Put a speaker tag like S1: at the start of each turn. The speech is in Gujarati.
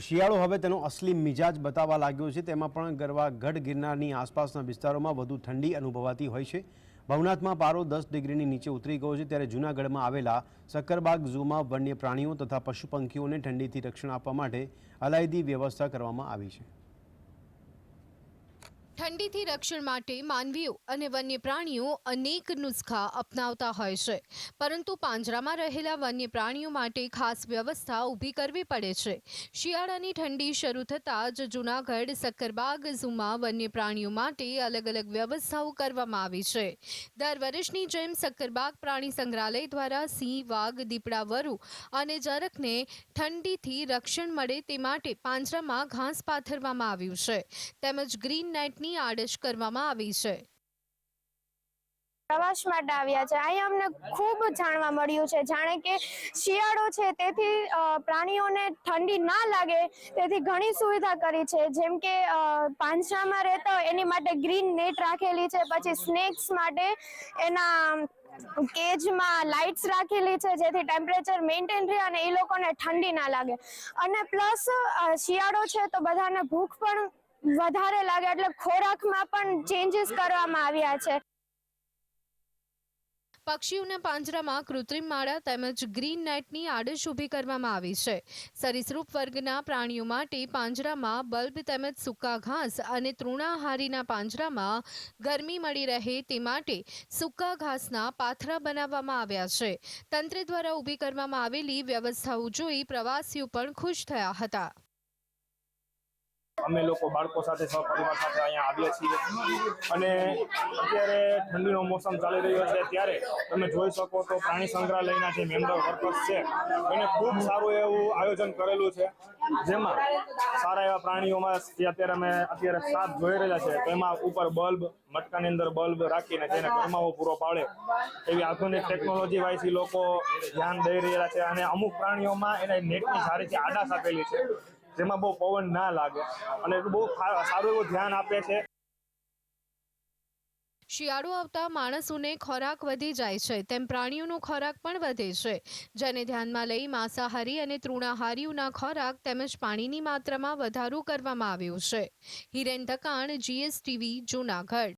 S1: શિયાળો હવે તેનો અસલી મિજાજ બતાવવા લાગ્યો છે. તેમાં પણ ગરવા ગઢ ગિરનારની આસપાસના વિસ્તારોમાં વધુ ઠંડી અનુભવાતી હોય છે. ભવનાથમાં પારો દસ ડિગ્રીની નીચે ઉતરી ગયો છે ત્યારે જૂનાગઢમાં આવેલા સક્કરબાગ ઝૂમાં વન્ય પ્રાણીઓ તથા પશુ પંખીઓને ઠંડીથી રક્ષણ આપવા માટે અલાયદી વ્યવસ્થા કરવામાં આવી છે.
S2: ઠંડીથી રક્ષણ માટે માનવીઓ અને વન્ય પ્રાણીઓ અનેક નુસ્ખા અપનાવતા હોય છે. પરંતુ પાંજરામાં રહેલા વન્ય પ્રાણીઓ માટે ખાસ વ્યવસ્થા ઊભી કરવી પડે છે. શિયાળાની ઠંડી શરૂ થતાં જ જૂનાગઢ, સક્કરબાગ, ઝૂમાં વન્ય પ્રાણીઓ માટે અલગ અલગ વ્યવસ્થાઓ કરવામાં આવી છે. દર વર્ષની જેમ સક્કરબાગ પ્રાણી સંગ્રહાલય દ્વારા સિંહ, વાઘ, દીપડા, વરુ અને જરખને ઠંડીથી રક્ષણ મળે તે માટે પાંજરામાં ઘાસ પાથરવામાં આવ્યું છે. તેમજ ગ્રીન નેટની આડશ કરવામાં આવી છે.
S3: પ્રવાસ માટે આવ્યા છે. અહીંયા અમને ખૂબ જાણવા મળ્યું છે. જાણે કે શિયાળો છે, તેથી પ્રાણીઓને ઠંડી ના લાગે, તેથી ઘણી સુવિધા કરી છે. જેમ કે પાંજરામાં રહેતા એની માટે ગ્રીન નેટ રાખેલી છે. પછી સ્નેક્સ માટે એના કેજમાં લાઇટ્સ રાખેલી છે, જેથી ટેમ્પરેચર મેન્ટેન રહે અને એ લોકોને ઠંડી ના લાગે. અને પ્લસ શિયાળો છે, તો બધાને ભૂખ પણ વધારે લાગે એટલે ખોરાકમાં પણ ચેન્જીસ કરવામાં આવ્યા છે.
S2: પક્ષીઓના પાંજરામાં કૃત્રિમ માળા તેમજ ગ્રીન નેટની આડશ ઊભી કરવામાં આવી છે. સરીસૃપ વર્ગના પ્રાણીઓ માટે પાંજરામાં બલ્બ તેમજ સૂકા ઘાસ અને તૃણાહારીના પાંજરામાં ગરમી મળી રહે તે માટે સૂકા ઘાસના પાથરા બનાવવામાં આવ્યા છે. તંત્ર દ્વારા ઊભી કરવામાં આવેલી વ્યવસ્થાઓ જોઈ પ્રવાસીઓ પણ ખુશ થયા હતા.
S4: અમે લોકો બાળકો સાથે સહપરિવાર સાથે અહીંયા આવીએ છીએ. અને અત્યારે ઠંડીનો મોસમ ચાલી રહ્યો છે ત્યારે તમે જોઈ શકો તો પ્રાણી સંગ્રહાલયના જે મેમ્બર વર્કર્સ છે, એને ખૂબ સારું એવું આયોજન કરેલું છે. જેમાં સારા એવા પ્રાણીઓમાં જે અત્યારે અમે અત્યારે સાપ જોઈ રહ્યા છે તેમાં ઉપર બલ્બ, મટકાની અંદર બલ્બ રાખીને જેને ગરમાવો પૂરો પાડે, એવી આધુનિક ટેકનોલોજી વાયસી લોકો ધ્યાન દઈ રહ્યા છે. અને અમુક પ્રાણીઓમાં એને નેટની સારી આડાશ આપેલી છે. જેમાં બહુ પવન ના લાગે. અને બહુ સારું એવું ધ્યાન આપે છે.
S2: શિયાળો આવતા માણસોને ખોરાક વધી જાય છે. તેમ પ્રાણીઓનો ખોરાક પણ વધે છે. જેને ધ્યાનમાં લઈ માંસાહારી અને તૃણાહારીઓના ખોરાક તેમજ પાણીની માત્રામાં વધારો કરવામાં આવ્યો છે. હિરેન ધકાણ, જીએસટીવી, જૂનાગઢ.